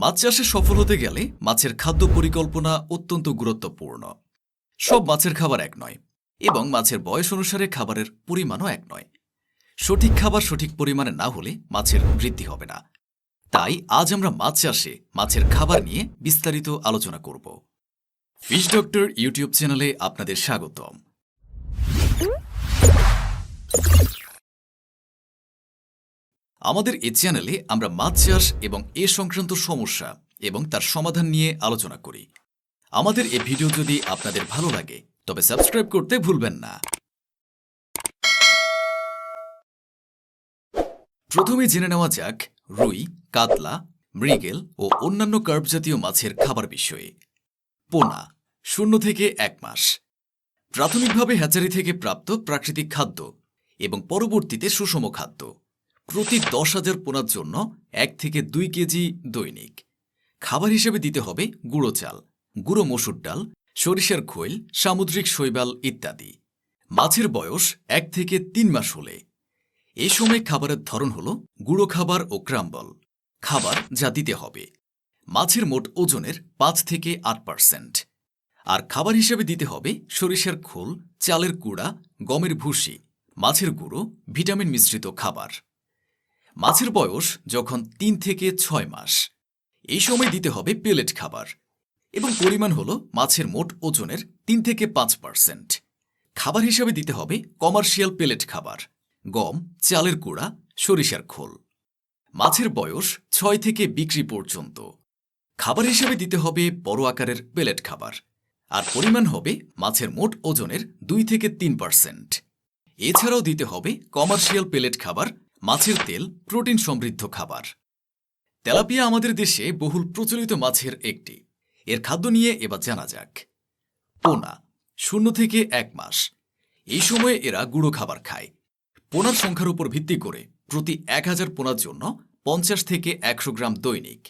মাছ চাষে সফল হতে গেলে মাছের খাদ্য পরিকল্পনা অত্যন্ত গুরুত্বপূর্ণ। সব মাছের খাবার এক নয়, এবং মাছের বয়স অনুসারে খাবারের পরিমাণও এক নয়। সঠিক খাবার সঠিক পরিমাণে না হলে মাছের বৃদ্ধি হবে না। তাই আজ আমরা মাছ চাষে মাছের খাবার নিয়ে বিস্তারিত আলোচনা করব। ফিশ ডক্টর ইউটিউব চ্যানেলে আপনাদের স্বাগতম। আমাদের এ চ্যানেলে আমরা মাছ চাষ এবং এ সংক্রান্ত সমস্যা এবং তার সমাধান নিয়ে আলোচনা করি। আমাদের এ ভিডিও যদি আপনাদের ভালো লাগে, তবে সাবস্ক্রাইব করতে ভুলবেন না। প্রথমে জেনে নেওয়া যাক রুই, কাতলা, মৃগেল ও অন্যান্য কার্প জাতীয় মাছের খাবার বিষয়ে। পোনা, শূন্য থেকে এক মাস। প্রাথমিকভাবে হ্যাচারি থেকে প্রাপ্ত প্রাকৃতিক খাদ্য এবং পরবর্তীতে সুষম খাদ্য। প্রতি দশ হাজার পোনার জন্য এক থেকে দুই কেজি দৈনিক। খাবার হিসেবে দিতে হবে গুঁড়ো চাল, গুঁড়ো মসুর ডাল, সরিষার খৈল, সামুদ্রিক শৈবাল ইত্যাদি। মাছের বয়স এক থেকে তিন মাস হলে। এই সময় খাবারের ধরন হল গুঁড়ো খাবার ও ক্রাম্বল। খাবার যা দিতে হবে। মাছের মোট ওজনের পাঁচ থেকে আট পার্সেন্ট। আর খাবার হিসেবে দিতে হবে সরিষার খোল, চালের কুড়া, গমের ভুসি। মাছের গুঁড়ো, ভিটামিন মিশ্রিত খাবার। মাছের বয়স যখন তিন থেকে ছয় মাস। এই সময় দিতে হবে পেলেট খাবার এবং পরিমাণ হল মাছের মোট ওজনের তিন থেকে পাঁচ পার্সেন্ট খাবার হিসাবে দিতে হবে কমার্শিয়াল পেলেট খাবার, গম, চালের কুড়া সরিষার খোল। মাছের বয়স ছয় থেকে বিক্রি পর্যন্ত। খাবার হিসেবে দিতে হবে বড় আকারের পেলেট খাবার আর পরিমাণ হবে মাছের মোট ওজনের দুই থেকে তিন পার্সেন্ট এছাড়াও দিতে হবে কমার্শিয়াল পেলেট খাবার মাছের তেল, প্রোটিন সমৃদ্ধ খাবার। তেলাপিয়া আমাদের দেশে বহুল প্রচলিত মাছের একটি। এর খাদ্য নিয়ে এবার জানা যাক। পোনা, শূন্য থেকে এক মাস। এই সময়ে এরা গুঁড়ো খাবার খায়। পোনার সংখ্যার উপর ভিত্তি করে প্রতি এক হাজার পোনার জন্য পঞ্চাশ থেকে একশো গ্রাম দৈনিক।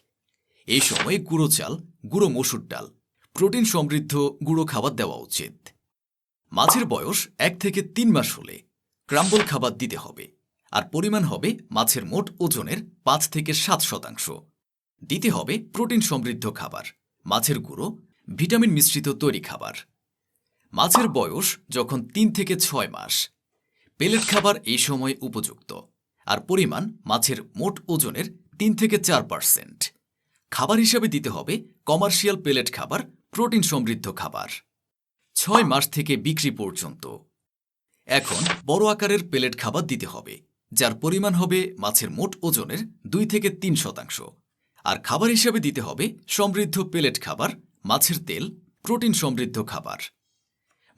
এই সময়ে গুঁড়ো চাল, গুঁড়ো মসুর ডাল, প্রোটিন সমৃদ্ধ গুঁড়ো খাবার দেওয়া উচিত। মাছের বয়স এক থেকে তিন মাস হলে ক্রাম্বল খাবার দিতে হবে। আর পরিমাণ হবে মাছের মোট ওজনের পাঁচ থেকে সাত শতাংশ। দিতে হবে প্রোটিন সমৃদ্ধ খাবার, মাছের গুঁড়ো, ভিটামিন মিশ্রিত তৈরি খাবার। মাছের বয়স যখন তিন থেকে ছয় মাস পেলেট খাবার এই সময় উপযুক্ত, আর পরিমাণ মাছের মোট ওজনের তিন থেকে চার পার্সেন্ট। খাবার হিসাবে দিতে হবে কমার্শিয়াল পেলেট খাবার, প্রোটিন সমৃদ্ধ খাবার। ছয় মাস থেকে বিক্রি পর্যন্ত। এখন বড় আকারের পেলেট খাবার দিতে হবে। যার পরিমাণ হবে মাছের মোট ওজনের দুই থেকে তিন শতাংশ। আর খাবার হিসাবে দিতে হবে সমৃদ্ধ পেলেট খাবার, মাছের তেল প্রোটিন সমৃদ্ধ খাবার।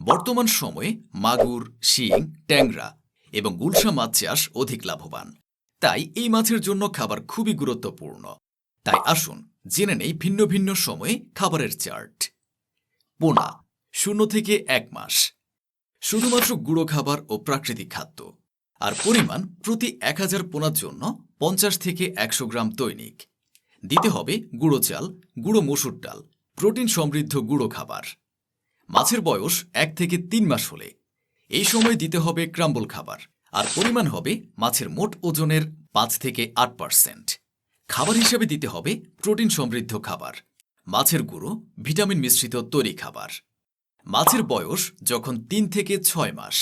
বর্তমান সময়ে মাগুর, শিং, ট্যাংরা এবং গুলশা মাছ চাষ অধিক লাভবান। তাই এই মাছের জন্য খাবার খুবই গুরুত্বপূর্ণ। তাই আসুন জেনে নেই ভিন্ন ভিন্ন সময়ে খাবারের চার্ট। পোনা, শূন্য থেকে এক মাস। শুধুমাত্র গুঁড়ো খাবার ও প্রাকৃতিক খাদ্য। আর পরিমাণ প্রতি এক হাজার পোনার জন্য পঞ্চাশ থেকে একশো গ্রাম দৈনিক। দিতে হবে গুঁড়ো চাল, গুঁড়ো মসুর ডাল, প্রোটিন সমৃদ্ধ গুঁড়ো খাবার। মাছের বয়স এক থেকে তিন মাস হলে। এই সময় দিতে হবে ক্রাম্বল খাবার, আর পরিমাণ হবে মাছের মোট ওজনের পাঁচ থেকে আট পার্সেন্ট। খাবার হিসেবে দিতে হবে প্রোটিন সমৃদ্ধ খাবার, মাছের গুঁড়ো, ভিটামিন মিশ্রিত তৈরি খাবার। মাছের বয়স যখন তিন থেকে ছয় মাস,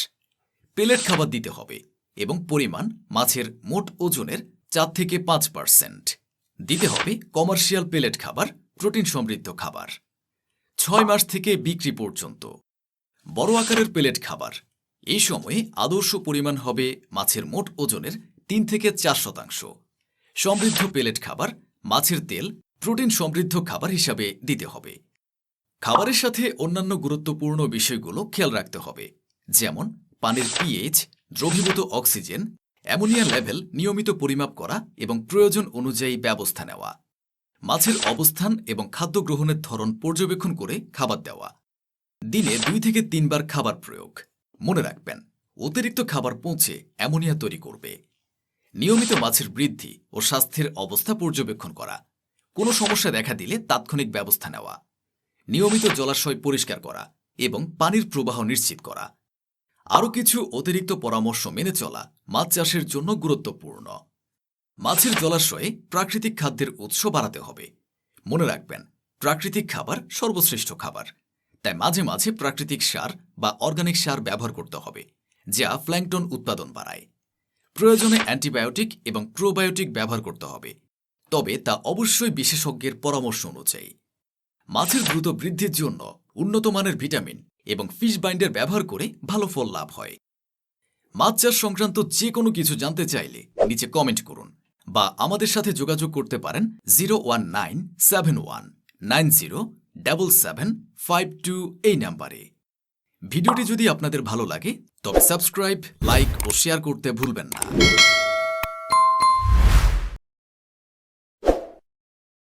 পেলেট খাবার দিতে হবে এবং পরিমাণ মাছের মোট ওজনের চার থেকে পাঁচ পার্সেন্ট। দিতে হবে কমার্শিয়াল পেলেট খাবার, প্রোটিন সমৃদ্ধ খাবার। ছয় মাস থেকে বিক্রি পর্যন্ত। বড় আকারের পেলেট খাবার। এই সময়ে আদর্শ পরিমাণ হবে মাছের মোট ওজনের তিন থেকে চার শতাংশ। সমৃদ্ধ পেলেট খাবার, মাছের তেল, প্রোটিন সমৃদ্ধ খাবার হিসাবে দিতে হবে। খাবারের সাথে অন্যান্য গুরুত্বপূর্ণ বিষয়গুলো খেয়াল রাখতে হবে। যেমন, পানির পিএইচ দ্রবীভূত অক্সিজেন, অ্যামোনিয়া লেভেল নিয়মিত পরিমাপ করা এবং প্রয়োজন অনুযায়ী ব্যবস্থা নেওয়া, মাছের অবস্থান এবং খাদ্য গ্রহণের ধরন পর্যবেক্ষণ করে খাবার দেওয়া, দিনে দুই থেকে তিনবার খাবার প্রয়োগ। মনে রাখবেন, অতিরিক্ত খাবার পৌঁছে অ্যামোনিয়া তৈরি করবে। নিয়মিত মাছের বৃদ্ধি ও স্বাস্থ্যের অবস্থা পর্যবেক্ষণ করা। কোনো সমস্যা দেখা দিলে তাৎক্ষণিক ব্যবস্থা নেওয়া। নিয়মিত জলাশয় পরিষ্কার করা এবং পানির প্রবাহ নিশ্চিত করা। আরও কিছু অতিরিক্ত পরামর্শ মেনে চলা মাছ চাষের জন্য গুরুত্বপূর্ণ। মাছের জলাশয়ে প্রাকৃতিক খাদ্যের উৎস বাড়াতে হবে। মনে রাখবেন, প্রাকৃতিক খাবার সর্বশ্রেষ্ঠ খাবার। তাই মাঝে মাঝে প্রাকৃতিক সার বা অর্গানিক সার ব্যবহার করতে হবে, যা প্ল্যাঙ্কটন উৎপাদন বাড়ায়। প্রয়োজনে অ্যান্টিবায়োটিক এবং প্রোবায়োটিক ব্যবহার করতে হবে, তবে তা অবশ্যই বিশেষজ্ঞের পরামর্শ অনুযায়ী। মাছের দ্রুত বৃদ্ধির জন্য উন্নত মানের ভিটামিন এবং ফিশ বাইন্ডার ব্যবহার করে ভালো ফল লাভ হয়। মাছ চাষ সংক্রান্ত যে কোনো কিছু জানতে চাইলে নিচে কমেন্ট করুন বা আমাদের সাথে যোগাযোগ করতে পারেন zero one nine seven one nine zero double seven five two এই নাম্বারে। ভিডিওটি যদি আপনাদের ভালো লাগে, তবে সাবস্ক্রাইব লাইক ও শেয়ার করতে ভুলবেন না।